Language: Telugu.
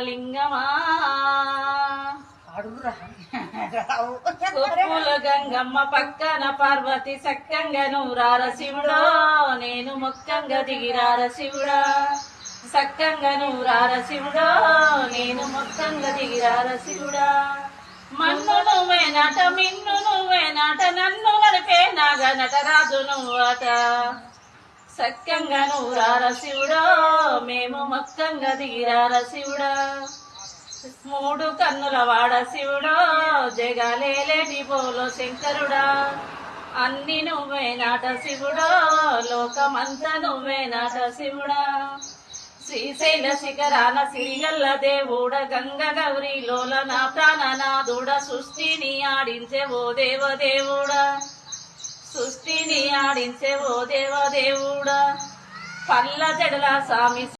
లింగమా కొప్పుల గంగమ్మ పక్కన పార్వతి సక్కంగా నూరార శివుడో నేను మొక్కంగా దిగిరార శివుడా సక్కంగా నూరార శివుడో నేను మొక్కంగా దిగిరార శివుడా మన్ను నువ్వే నట మిన్ను నువ్వే నట నన్ను నడిపే నాగ నటరాజు నువ్వట సఖ్యంగా నూరార శివుడా మేము మక్కంగా దిగిరార శివుడా మూడు కన్నుల వాడ శివుడో జగలేలేటి పోలో శంకరుడా. అన్ని నువ్వే నాట శివుడా లోకమంత నువ్వే నాట శివుడా. శ్రీశైల శిఖరాన సిరిగల్ల దేవుడ గంగ గౌరి లోల నా ప్రాణనాథుడ సృష్టిని ఆడించే ఓ దేవదేవుడా. ఆడించేవో ఆడించే ఓ దేవదేవుడా పల్ల జడల స్వామి